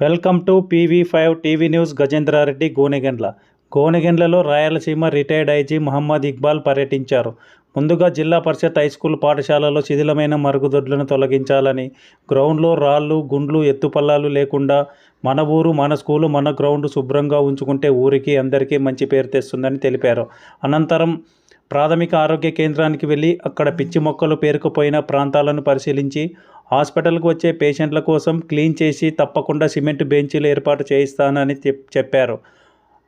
Welcome to PV five TV news Gajendra Reddy Gonegandla. గోనెగండ్లలో Rayalaseema retired IG Mohammed Iqbal పర్యటించారు. ముందుగా జిల్లా పరిషత్ high school పాఠశాలలో శిథిలమైన మరుగుదొడ్లను తొలగించాలని గ్రౌండ్లో రాళ్ళు గుండ్లు ఎత్తుపల్లాలు లేకుండా మన ఊరు మన స్కూలు మన గ్రౌండ్ శుభ్రంగా ఉంచుకుంటే ఊరికి అందరికీ మంచి పేరు తెస్తుందని తెలిపారు. అనంతరం ప్రాథమిక ఆరోగ్య కేంద్రానికి వెళ్ళి అక్కడ పిచ్చి మొక్కలు పేరుకుపోయిన ప్రాంతాలను పరిశీలించి హాస్పిటల్కు వచ్చే పేషెంట్ల కోసం క్లీన్ చేసి తప్పకుండా సిమెంట్ బెంచీలు ఏర్పాటు చేయిస్తానని చెప్- చెప్పారు.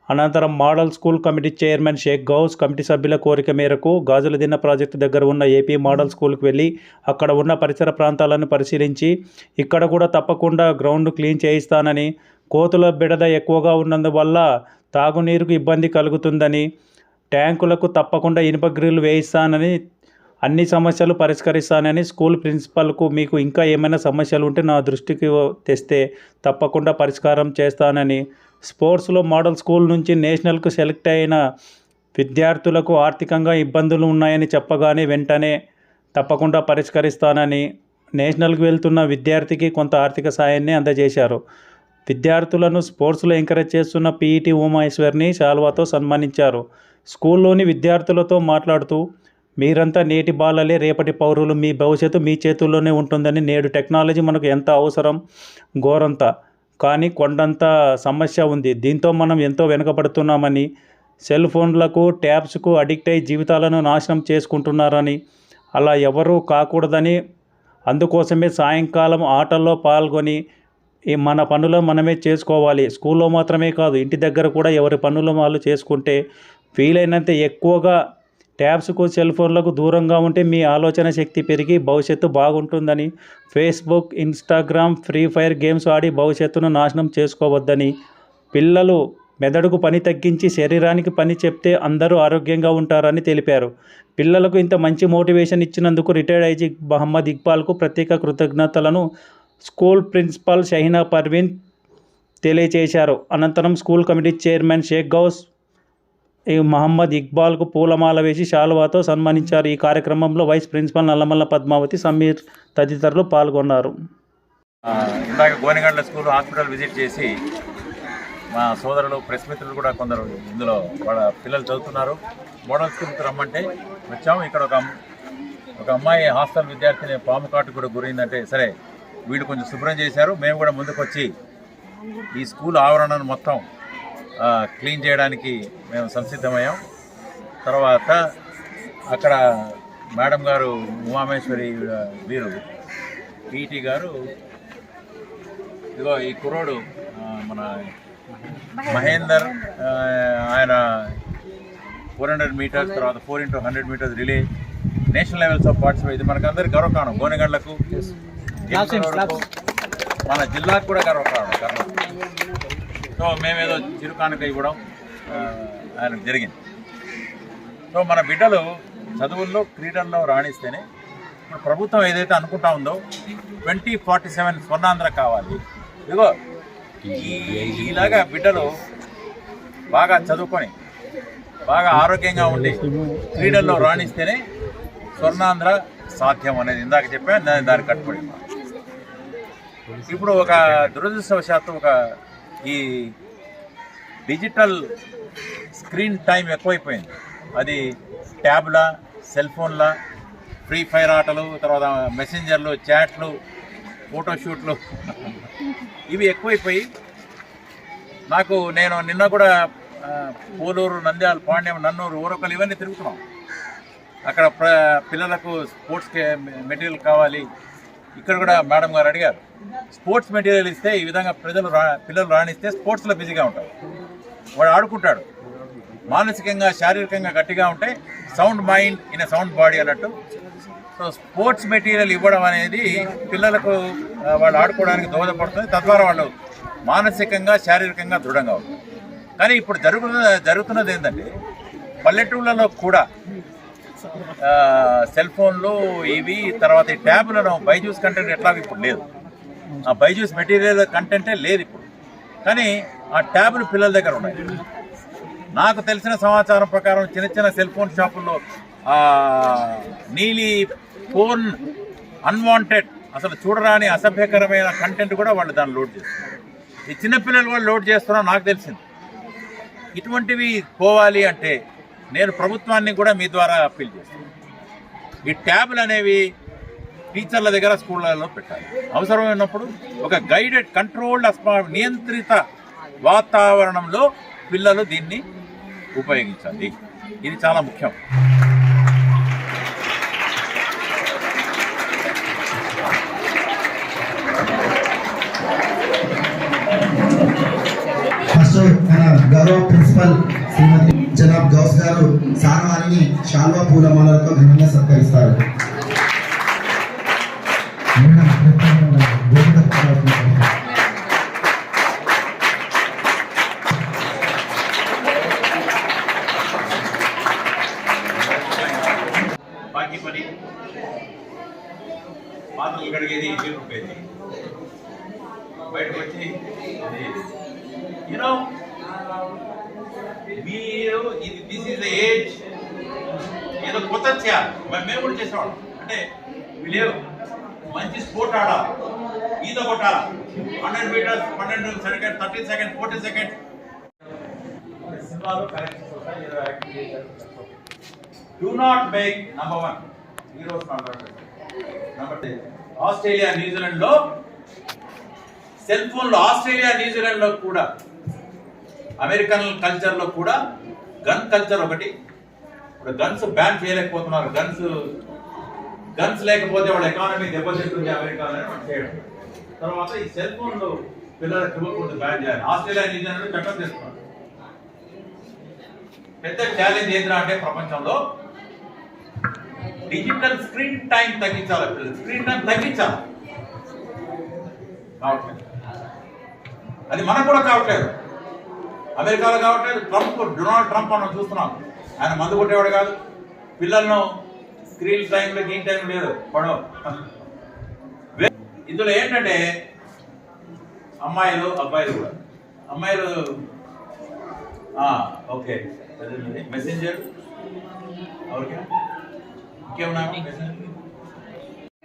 అనంతరం model school committee chairman Sheikh Ghouse committee సభ్యుల కోరిక మేరకు గాజుల దిన్న ప్రాజెక్టు దగ్గర ఉన్న ఏపీ మోడల్ స్కూల్కి వెళ్ళి అక్కడ ఉన్న పరిసర ప్రాంతాలను పరిశీలించి ఇక్కడ కూడా తప్పకుండా గ్రౌండ్ క్లీన్ చేయిస్తానని కోతుల బిడద ఎక్కువగా ఉన్నందువల్ల తాగునీరుకు ఇబ్బంది కలుగుతుందని ట్యాంకులకు తప్పకుండా ఇనుప గ్రిల్ వేయిస్తానని అన్ని సమస్యలు పరిష్కరిస్తానని స్కూల్ ప్రిన్సిపల్కు మీకు ఇంకా ఏమైనా సమస్యలు ఉంటే నా దృష్టికి తెస్తే తప్పకుండా పరిష్కారం చేస్తానని. స్పోర్ట్స్లో మోడల్ స్కూల్ నుంచి నేషనల్కు సెలెక్ట్ అయిన విద్యార్థులకు ఆర్థికంగా ఇబ్బందులు ఉన్నాయని చెప్పగానే వెంటనే తప్పకుండా పరిష్కరిస్తానని నేషనల్కి వెళ్తున్న విద్యార్థికి కొంత ఆర్థిక సాయాన్ని అందజేశారు. విద్యార్థులను స్పోర్ట్స్లో ఎంకరేజ్ చేస్తున్న పీఈటీ ఉమాయేశ్వర్ని శాల్వాతో సన్మానించారు. స్కూల్లోని విద్యార్థులతో మాట్లాడుతూ మీరంతా నేటి బాలలే రేపటి పౌరులు. మీ భవిష్యత్తు మీ చేతుల్లోనే ఉంటుందని నేడు టెక్నాలజీ మనకు ఎంత అవసరం? ఘోరంత. కానీ కొండంత సమస్య ఉంది. దీంతో మనం ఎంతో వెనుకబడుతున్నామని సెల్ ఫోన్లకు ట్యాబ్స్కు అడిక్ట్ అయి జీవితాలను నాశనం చేసుకుంటున్నారని అలా ఎవరూ కాకూడదని అందుకోసమే సాయంకాలం ఆటల్లో పాల్గొని ఈ మన పనులు మనమే చేసుకోవాలి. స్కూల్లో మాత్రమే కాదు ఇంటి దగ్గర కూడా ఎవరి పనులు వాళ్ళు చేసుకుంటే వీలైనంత ఎక్కువగా ట్యాబ్స్కు సెల్ ఫోన్లకు దూరంగా ఉంటే మీ ఆలోచన శక్తి పెరిగి భవిష్యత్తు బాగుంటుందని. Facebook Instagram Free Fire games ఆడి భవిష్యత్తును నాశనం చేసుకోవద్దని. పిల్లలు మెదడుకు పని తగ్గించి శరీరానికి పని చెప్తే అందరూ ఆరోగ్యంగా ఉంటారని తెలిపారు. పిల్లలకు ఇంత మంచి మోటివేషన్ ఇచ్చినందుకు రిటైర్డ్ ఐజీ మహమ్మద్ ఇక్బాల్కు ప్రత్యేక కృతజ్ఞతలను స్కూల్ ప్రిన్సిపాల్ షహీనా పర్వీన్ తెలియజేశారు. అనంతరం school committee chairman Sheikh Ghouse Mohammed ఇక్బాల్కు పూలమాల వేసి శాలువాతో సన్మానించారు. ఈ కార్యక్రమంలో వైస్ ప్రిన్సిపల్ నల్లమల్ల పద్మావతి సమీర్ తదితరులు పాల్గొన్నారు. ఇందాక గోనెగండ్ల స్కూల్ హాస్పిటల్ విజిట్ చేసి మా సోదరులు ప్రెస్ మిత్రులు కూడా కొందరు ఇందులో వాళ్ళ పిల్లలు చదువుతున్నారు. మోడల్ స్కూల్కి రమ్మంటే వచ్చాము. ఇక్కడ ఒక ఒక అమ్మాయి హాస్టల్ విద్యార్థిని పాము కాటు కూడా గురైందంటే సరే వీళ్ళు కొంచెం శుభ్రం చేశారు. మేము కూడా ముందుకు వచ్చి ఈ స్కూల్ ఆవరణను మొత్తం క్లీన్ చేయడానికి మేము సంసిద్ధమయ్యాం. తర్వాత అక్కడ మేడం గారు ఉమామేశ్వరి వీరు పీటీ గారు ఇదిగో ఈ కుర్రోడు మన మహేందర్ ఆయన ఫోర్ హండ్రెడ్ మీటర్స్ తర్వాత four into hundred metres relay national levels of participate ఇది మనకు అందరికి గర్వకారణం గోనెగండ్లకు. మన జిల్లాకు కూడా గర్వకారణం గర్వం సో మేమేదో చిరుకానుక ఇవ్వడం ఆయన ఆయనకు జరిగింది. సో మన బిడ్డలు చదువుల్లో క్రీడల్లో రాణిస్తేనే ఇప్పుడు ప్రభుత్వం ఏదైతే అనుకుంటా ఉందో ట్వంటీ ఫార్టీ సెవెన్ స్వర్ణాంధ్ర కావాలి. ఇదిగో ఈ ఇలాగా బిడ్డలు బాగా చదువుకొని బాగా ఆరోగ్యంగా ఉండి క్రీడల్లో రాణిస్తేనే స్వర్ణాంధ్ర సాధ్యం అనేది ఇందాక చెప్పాను దాన్ని కట్టుబడి. ఇప్పుడు ఒక దురదృష్టవశాత్తు ఒక ఈ డిజిటల్ స్క్రీన్ టైం ఎక్కువైపోయింది. అది ట్యాబ్ల సెల్ ఫోన్ల ఫ్రీ ఫైర్ ఆటలు తర్వాత మెసెంజర్లు చాట్లు ఫోటోషూట్లు ఇవి ఎక్కువైపోయి నాకు నేను నిన్న కూడా పోలూరు నంద్యాల పాండ్యం నన్నూరు ఊరకలు ఇవన్నీ తిరుగుతున్నాం. అక్కడ ప్ర పిల్లలకు స్పోర్ట్స్ మెటీరియల్ కావాలి ఇక్కడ కూడా మేడం గారు అడిగారు స్పోర్ట్స్ మెటీరియల్ ఇస్తే ఈ విధంగా ప్రజలు రా పిల్లలు రాణిస్తే స్పోర్ట్స్లో బిజీగా ఉంటారు. వాడు ఆడుకుంటాడు. మానసికంగా శారీరకంగా గట్టిగా ఉంటే sound mind in sound body అన్నట్టు. సో స్పోర్ట్స్ మెటీరియల్ ఇవ్వడం అనేది పిల్లలకు వాళ్ళు ఆడుకోవడానికి దోహదపడుతుంది. తద్వారా వాళ్ళు మానసికంగా శారీరకంగా దృఢంగా అవుతుంది కానీ ఇప్పుడు జరుగుతున్న జరుగుతున్నది ఏంటంటే పల్లెటూళ్ళలో కూడా సెల్ ఫోన్లు ఇవి తర్వాత ఈ ట్యాబ్లను బైజూస్ కంటెంట్ ఎట్లా ఇప్పుడు లేదు. ఆ బైజూస్ మెటీరియల్ కంటెంటే లేదు ఇప్పుడు. కానీ ఆ ట్యాబ్లు పిల్లల దగ్గర ఉన్నాయి. నాకు తెలిసిన సమాచారం ప్రకారం చిన్న చిన్న సెల్ ఫోన్ షాపుల్లో నీలి ఫోన్ అన్వాంటెడ్ అసలు చూడరాని అసభ్యకరమైన కంటెంట్ కూడా వాళ్ళు దాన్ని లోడ్ చేస్తున్నారు. ఈ చిన్నపిల్లలు కూడా లోడ్ చేస్తున్నారు నాకు తెలిసింది. ఇటువంటివి పోవాలి అంటే నేను ప్రభుత్వాన్ని కూడా మీ ద్వారా అప్పీల్ చేస్తాను. ఈ ట్యాబ్లు అనేవి టీచర్ల దగ్గర స్కూళ్ళలో పెట్టాలి. అవసరమైనప్పుడు ఒక గైడెడ్ కంట్రోల్డ్ నియంత్రిత వాతావరణంలో పిల్లలు దీన్ని ఉపయోగించాలి. ఇది చాలా ముఖ్యం. గౌరవ ప్రిన్సిపల్ శ్రీమతి జనాబ్ గౌస్ గారు సారవారిని శాల్వా పూలమాలతో ఘనంగా సత్కరిస్తారు. మీరు ఇది దిస్ ఇస్ ద ఏజ్ ఏదో కొత్త చేయాలి. మరి మేము కూడా చేసేవాళ్ళం. అంటే వీళ్ళు మంచి స్పోర్ట్ ఆడాలి. ఈత కొట్టాలి. హండ్రెడ్ మీటర్స్ పన్నెండు second thirty second forty second. సినిమాలో do not make number one heroes number Australia న్యూజిలాండ్లో cell ఫోన్లో ఆస్ట్రేలియా న్యూజిలాండ్లో కూడా. అమెరికన్ కల్చర్లో కూడా గన్ కల్చర్ ఒకటి. ఇప్పుడు గన్స్ బ్యాన్ చేయలేకపోతున్నారు. గన్స్ గన్స్ లేకపోతే వాళ్ళ ఎకానమీ దెబ్బతింటుంది అమెరికాలో చేయడం. తర్వాత ఈ సెల్ ఫోన్లు పిల్లలకు ఇవ్వకూడదు బ్యాన్ చేయాలి. ఆస్ట్రేలియా న్యూజిలాండ్ చట్టం చేస్తున్నారు. పెద్ద ఛాలెంజ్ ఏంద్రా అంటే ప్రపంచంలో డిజిటల్ స్క్రీన్ టైం తగ్గించాలి పిల్లలు. స్క్రీన్ టైం తగ్గించాలి. కావట్లేదు. అది మనకు కూడా కావట్లేదు. అమెరికాలో కాబట్టి ట్రంప్ డొనాల్డ్ ట్రంప్ మనం చూస్తున్నాం. ఆయన మందు కొట్టేవాడు కాదు. పిల్లలను స్క్రీన్ టైంలో గీన్ టైం లేదు. పడవ ఇందులో ఏంటంటే అమ్మాయిలు అబ్బాయిలు కూడా. అమ్మాయిలు ఓకే. మెసెంజర్ ఓకే ఇంకేమన్నా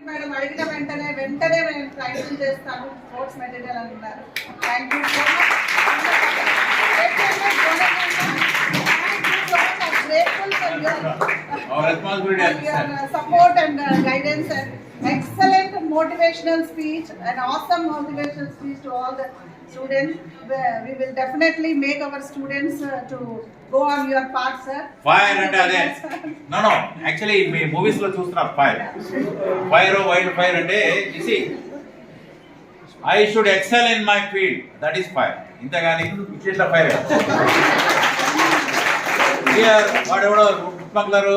మేడం అడిగిన వెంటనే వెంటనే మేము ప్రయత్నం చేస్తాను స్పోర్ట్స్ మెటీరియల్ అంటున్నారు. Thank you so Our responsibility as a son. Support and guidance and excellent motivational speech and awesome motivational speech to all the students we will definitely make our students uh, to go on your path sir. Fire అంటే అదే. No no actually మీ మూవీస్లో చూస్తున్నారు fire fire wild fire అంటే ఇసి I should excel in my field that is fire ఇంతగాని ఇట్లా fire వాడెవడో smuggler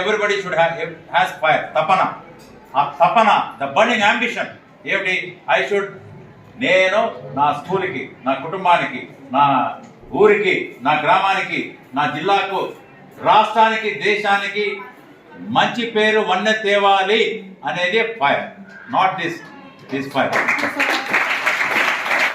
everybody should has fire తపన ఆ తపన ద బర్నింగ్ అంబిషన్ ఏమిటి ఐ షుడ్ నేను నా స్కూల్కి నా కుటుంబానికి నా ఊరికి నా గ్రామానికి నా జిల్లాకు రాష్ట్రానికి దేశానికి మంచి పేరు వన్నె తేవాలి అనేది fire not this this fire